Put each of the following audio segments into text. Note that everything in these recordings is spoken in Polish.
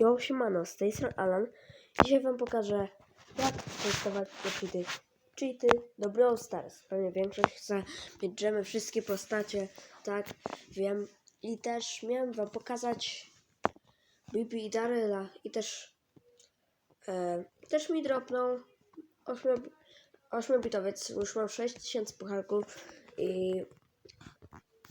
Jo, siemano, z tej strony Alan. Dzisiaj wam pokażę, jak testować te cheaty. Cheaty do Brawl Stars. Pewnie większość chce mieć dżemy, wszystkie postacie, tak, wiem. I też miałem wam pokazać Bibi i Daryla i też e, też mi dropnął 8, 8 bitowiec, już mam 6000 pucharków i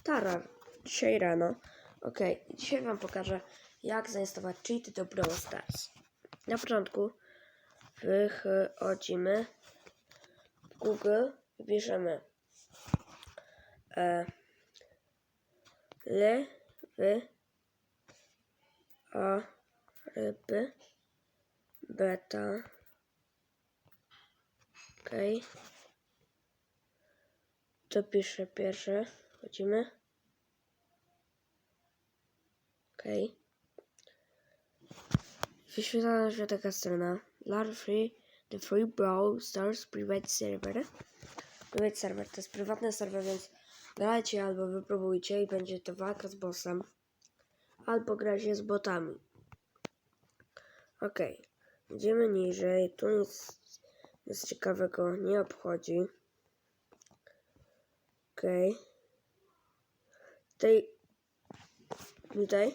Tarar dzisiaj rano. Okej, dzisiaj wam pokażę jak zainstalować cheaty do Brawl Stars. Na początku wychodzimy w Google i piszemy e, le, wy, a, ryby, beta, okej. To piszę pierwsze, wchodzimy. Okej. Wyświetla nam się taka strona. Lar Free, The Free Brawl Stars Private Server. Private Server to jest prywatny serwer, więc grajcie albo wypróbujcie i będzie to walka z bossem. Albo grajcie z botami. Ok. Idziemy niżej. Tu nic, nic ciekawego nie obchodzi. Ok. Tutaj, tutaj,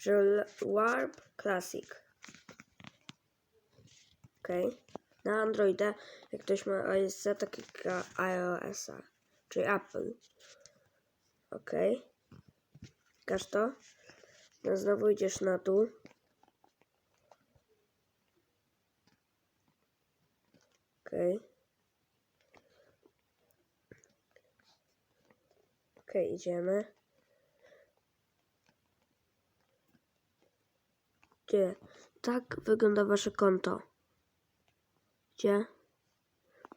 że Warp Classic. Na Androida, jak ktoś ma iOS, tak jak iOS-a, czyli Apple. Ok. Każ to. No znowu idziesz na dół. Ok. Ok, idziemy. Gdzie? Tak wygląda wasze konto.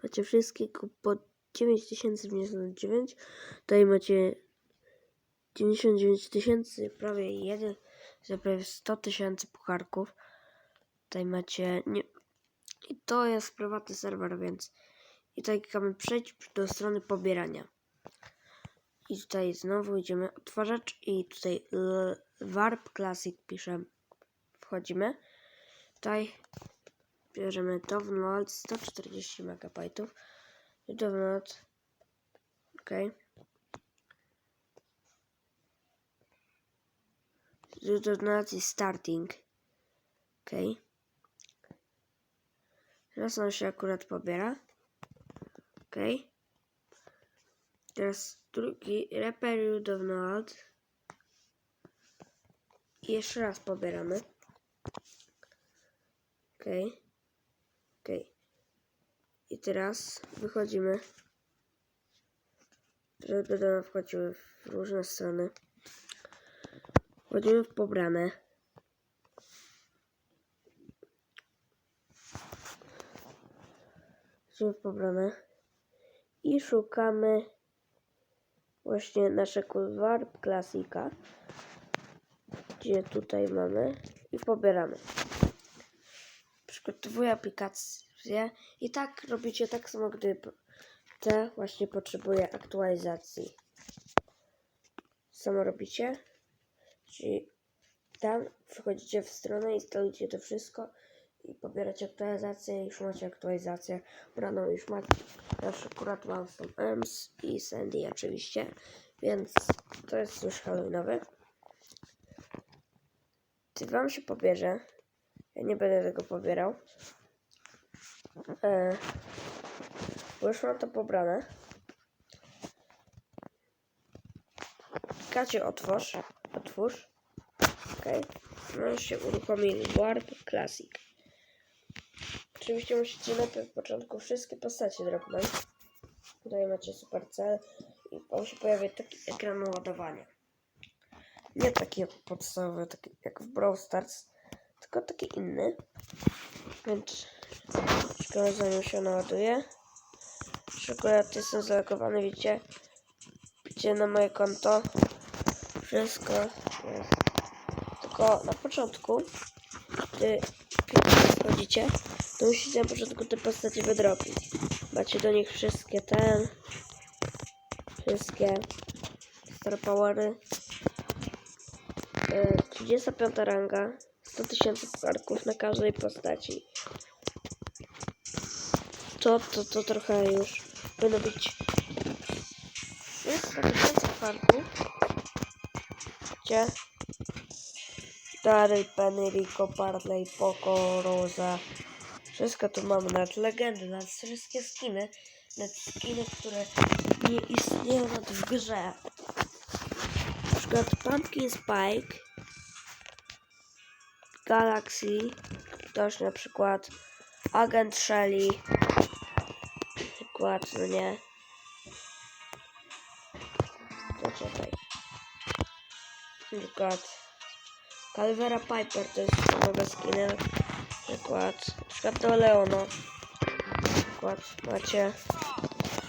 Macie wszystkie ku- po 9099. Tutaj macie 99 tysięcy, prawie jeden, za prawie 100 tysięcy pucharków. Tutaj macie. Nie, I to jest prywatny serwer, więc. I tutaj klikamy przejść do strony pobierania. I tutaj znowu idziemy odtwarzacz i tutaj Warp Classic piszemy wchodzimy. Tutaj bierzemy download 140 MB. Download. OK. Do donacji starting. OK. Teraz on się akurat pobiera. OK. Teraz drugi repair download. I jeszcze raz pobieramy. Okej. Okay. Okej. Okay. I teraz wychodzimy. Teraz będą wchodziły w różne strony. Wchodzimy w pobrane. Wchodzimy w pobrane. I szukamy właśnie naszego Warp Klasika. Gdzie tutaj mamy. I pobieramy przygotowuję aplikację i tak robicie tak samo, gdy te właśnie potrzebuje aktualizacji. Samo robicie, czyli tam wchodzicie w stronę, instalujecie to wszystko i pobieracie aktualizację już macie aktualizację braną już macie. Ja akurat mam z EMS i Sandy oczywiście, więc to jest już halloweenowy. Czy wam się pobierze? Ja nie będę tego pobierał. E, bo już mam to pobrane. Klikacie otwórz. Otwórz. Ok. No i się uruchomi Warp Classic. Oczywiście musicie najpierw w początku wszystkie postacie dropnąć. Tutaj macie super cel i on się pojawi taki ekran ładowania. Nie taki podstawowy, taki jak w Brawl Stars, tylko taki inny. Więc czekamy zanim się naładuje. Akurat jestem zalogowany, widzicie? Widzicie na moje konto. Wszystko jest. Tylko na początku, gdy wchodzicie, to musicie na początku te postacie wydrobić. Macie do nich wszystkie ten, wszystkie star powery, e, 35 ranga. 100 tysięcy pucharków na każdej postaci. To, to, to trochę już powinno być. Jest 100 tysięcy pucharków. Gdzie? Daryl, Penny, Rico, Parley, Poco, Rosa. Wszystko tu mamy, nawet legendy, nawet wszystkie skiny. Nawet skiny, które nie istnieją nawet w grze. Na przykład Pumpkin Spike, Galaxy, też na przykład Agent Shelly, na przykład, no nie. To czekaj. Na przykład Calvera Piper to jest nowe skiny. Na przykład, na przykład do Leona. Na przykład macie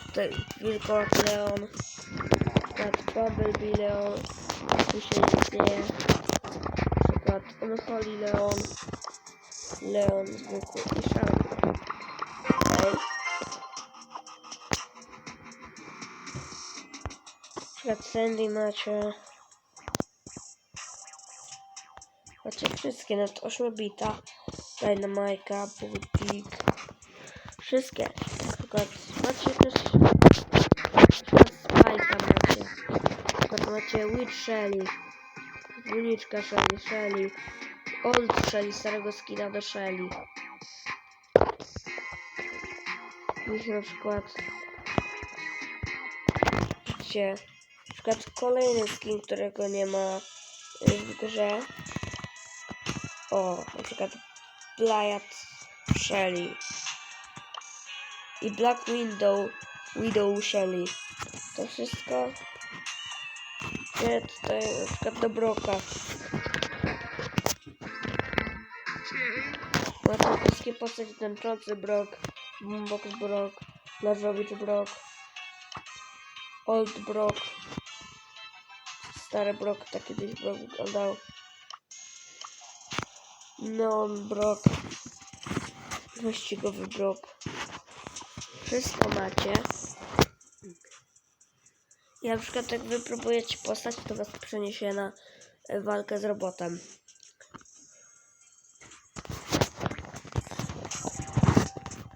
tutaj Wilkołak Leon. Na przykład Bumblebee Leon. Tu się Na przykład Unholy Leon. Leon zwykły i szalony. Ej. Przykład Sandy macie. Macie wszystkie, nawet 8 bita. Dynamika, Boutique. Wszystkie. Na przykład macie też Spike'a macie. Na przykład macie Witch Shelly. Dwójniczka Shelly, Shelly. Old Shelly, starego skina do Shelly. I na przykład gdzie na przykład kolejny skin, którego nie ma y, w grze. O, na przykład Blyat Shelly i Black Window Widow Shelly. To wszystko nie tutaj na przykład do Broka. Macie wszystkie postacie tańczący Brok, Boombox Brok, Larzowicz Brok, Old Brok, stary Brok, tak kiedyś Brok wyglądał. Neon Brok, wyścigowy Brok. Wszystko macie. I na przykład jak wy próbujecie postać, to was przeniesie na e, walkę z robotem.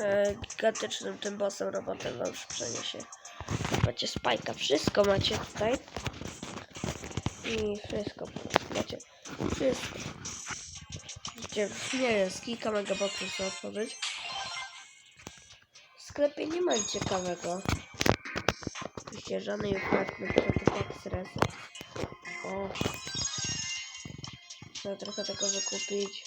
E, gigantycznym tym bossem robotem wam przeniesie. Macie spajka, wszystko macie tutaj. I wszystko macie. Wszystko. Widzicie, nie jest, kilka megaboxów chcę otworzyć. W sklepie nie ma ciekawego. Oczywiście żadnej oferty, przykład Express. O. Trzeba trochę tego wykupić.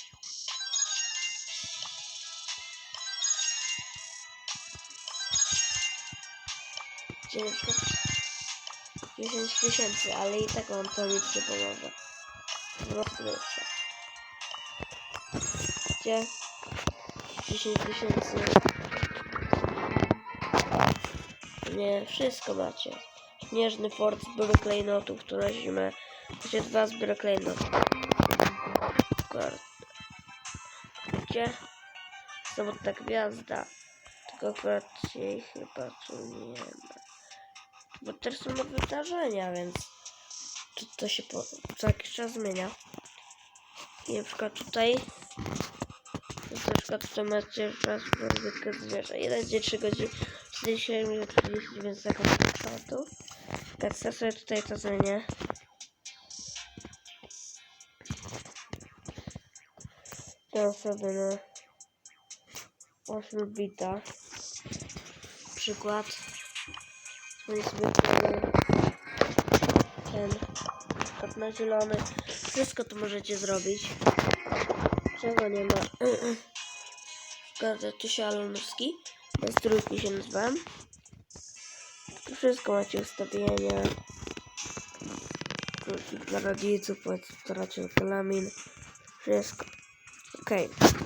Przykład 10 tysięcy, ale i tak wam to nic nie pomoże. Rozgrywka. Gdzie 10 tysięcy. Nie, wszystko macie. Śnieżny fort zbiór klejnotów, które zimę. Macie dwa zbiory klejnotów. Gdzie? Samotna gwiazda. Tylko akurat jej chyba tu nie ma. Bo też są wydarzenia, więc to, to się po, co jakiś czas zmienia. I na przykład tutaj na przykład tutaj macie czas rozrywkę zwierzę. 1 dzień 3 godziny 47 minut 39 sekund czatu. Tak, ja sobie tutaj to zmienię. Teraz sobie na 8 bita. Przykład. Zmienię sobie ten przykład na zielony. Wszystko to możecie zrobić. Czego nie ma? Zgadza się Alonowski. Bez trójki się nazywam. Tu wszystko macie ustawienia. Krótki dla rodziców, postacie kolamin. Wszystko. Okej. Okay.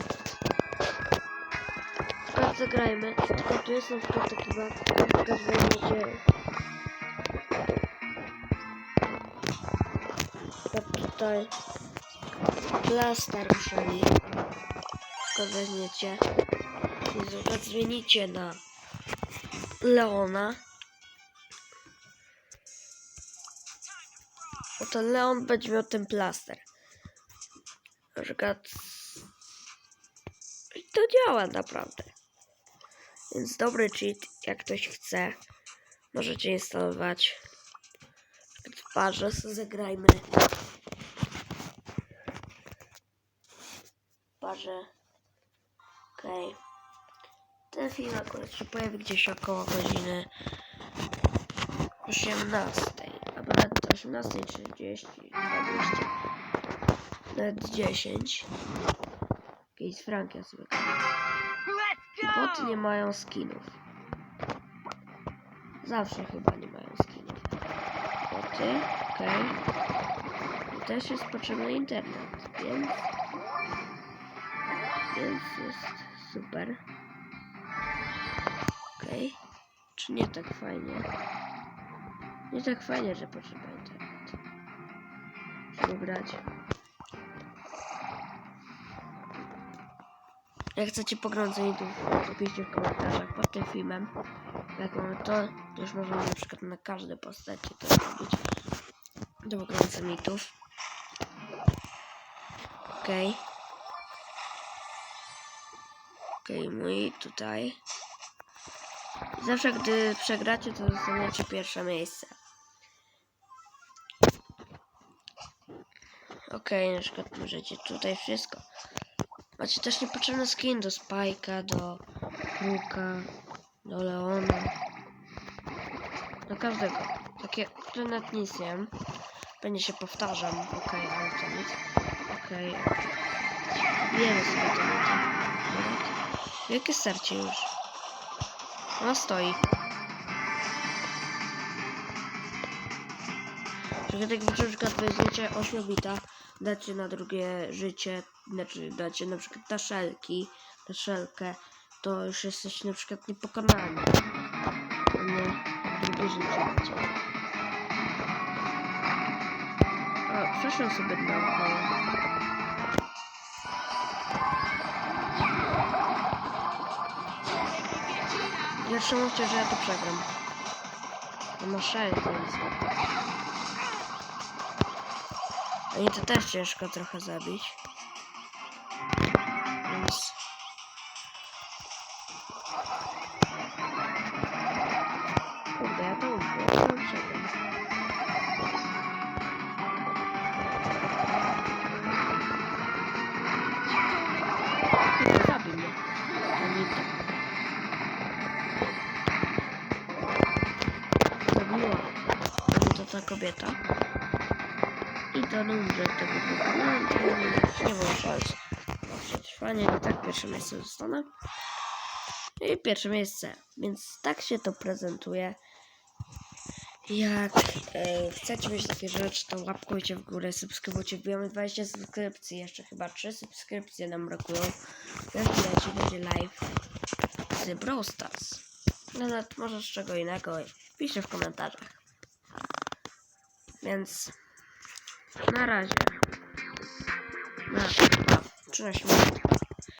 Zagrajmy. Tylko tu jest na przykład taki bug. Na. Tak tutaj plaster Shelly. Tylko weźmiecie zmienicie na Leona. Oto Leon będzie miał ten plaster. Na przykład i to działa naprawdę. Więc dobry cheat, jak ktoś chce, możecie instalować. Parze zagrajmy. Parze. Okej. Ten film akurat się pojawi gdzieś około godziny 18. Albo nawet 18.30, 20. Nawet 10. Jakieś z Frankiem sobie gadam. Boty nie mają skinów. Zawsze chyba nie mają skinów. Boty, okej. I też jest potrzebny internet, więc... Więc jest super. Czy nie tak fajnie? Nie tak fajnie, że potrzeba internet. Żeby grać. Jak chcecie YouTube, to piszcie w komentarzach pod tym filmem. Jak mamy to, to już możemy na przykład na każde postacie to zrobić. Do pogrania mitów. Okej. Okej, mój tutaj. Zawsze gdy przegracie, to dostaniecie pierwsze miejsce. Okej, na przykład możecie tutaj wszystko. Macie też niepotrzebny skin do Spike'a, do Luka, do Leona. Do każdego. Takie, które nawet nic nie wiem. Pewnie się powtarzam. Okej, ale to nic. Okej. Wiemy sobie to. Jakie starcie już? Ona stoi. Że tak przykład weźmiecie 8 bita, dacie na drugie życie, znaczy dacie na przykład na szelki, na szelkę, to już jesteście na przykład niepokonani. Nie, drugie życie dacie. O, przeszłem sobie dookoła. Jeszcze mówcie, że ja to przegram. To ma szelkę, więc... Oni to też ciężko trochę zabić. Kobieta. I to dobrze tego wykonałem. Nie, było szans na przetrwanie. I tak pierwsze miejsce zostanę. I pierwsze miejsce. Więc tak się to prezentuje. Jak e, chcecie mieć takie rzeczy, to łapkujcie w górę, subskrybujcie. Wbijamy 20 subskrypcji. Jeszcze chyba 3 subskrypcje nam brakują. Jak widać, będzie live z Brawl Stars. No, Nawet może z czego innego. Piszcie w komentarzach. Więc na razie. Na 13 minut.